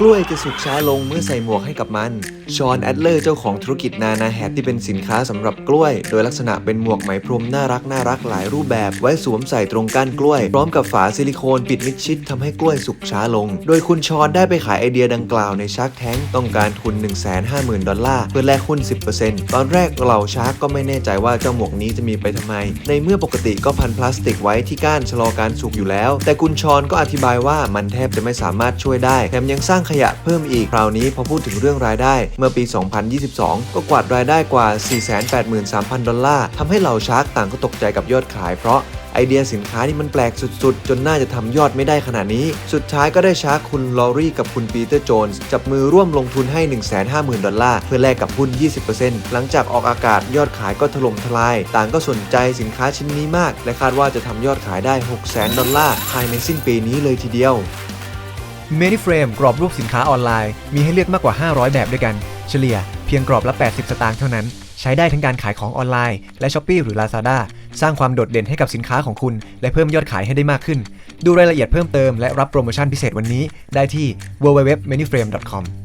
กล้วยจะสุกช้าลงเมื่อใส่หมวกให้กับมัน ชอนแอดเลอร์เจ้าของธุรกิจนานาแฮทที่เป็นสินค้าสำหรับกล้วย โดยลักษณะเป็นหมวกไหมพรมน่ารักน่ารักหลายรูปแบบ ไว้สวมใส่ตรงก้านกล้วย พร้อมกับฝาซิลิโคนปิดมิดชิดทำให้กล้วยสุกช้าลง โดยคุณชอนได้ไปขายไอเดียดังกล่าวในชาร์กแทงต้องการทุน 150,000 ดอลลาร์เพื่อแลกหุ้น 10%ตอนแรกเหล่าชาร์กก็ไม่แน่ใจว่าเจ้าหมวกนี้จะมีไปทำไม ในเมื่อปกติก็พันพลาสติกไว้ที่ก้านชะลอการสุกอยู่แล้ว แต่คุณชอนก็อธิบายว่ามันแทบจะไม่สามารถช่วยได้แถมยังสร้างขยะเพิ่มอีก คราวนี้พอพูดถึงเรื่องรายได้ เมื่อปี 2022 ก็กวาดรายได้กว่า 483,000 ดอลลาร์ทำให้เหล่าชาร์กต่างก็ตกใจกับยอดขายเพราะไอเดียสินค้านี่มันแปลกสุดๆ จนน่าจะทำยอดไม่ได้ขนาดนี้ สุดท้ายก็ได้ชาร์กคุณลอรี่กับคุณปีเตอร์โจนส์จับมือร่วมลงทุนให้ 150,000 ดอลลาร์ เพื่อแลกกับหุ้น 20%หลังจากออกอากาศยอดขายก็ถล่มทลาย ต่างก็สนใจสินค้าชิ้นนี้มาก และคาดว่าจะทำยอดขายได้ 600,000 ดอลลาร์ภายในสิ้นปีนี้เลยทีเดียว m a n y f r a m e กรอบรูปสินค้าออนไลน์ มีให้เลือกมากกว่า 500 แบบด้วยกัน เฉลี่ยเพียงกรอบละ 80 สตางค์เท่านั้น ใช้ได้ทั้งการขายของออนไลน์ และ s h อ p e e หรือ Lazada สร้างความโดดเด่นให้กับสินค้าของคุณ และเพิ่มยอดขายให้ได้มากขึ้น ดูรายละเอียดเพิ่มเติมและรับโปรโมชั่นพิเศษวันนี้ได้ที่ www.manyframe.com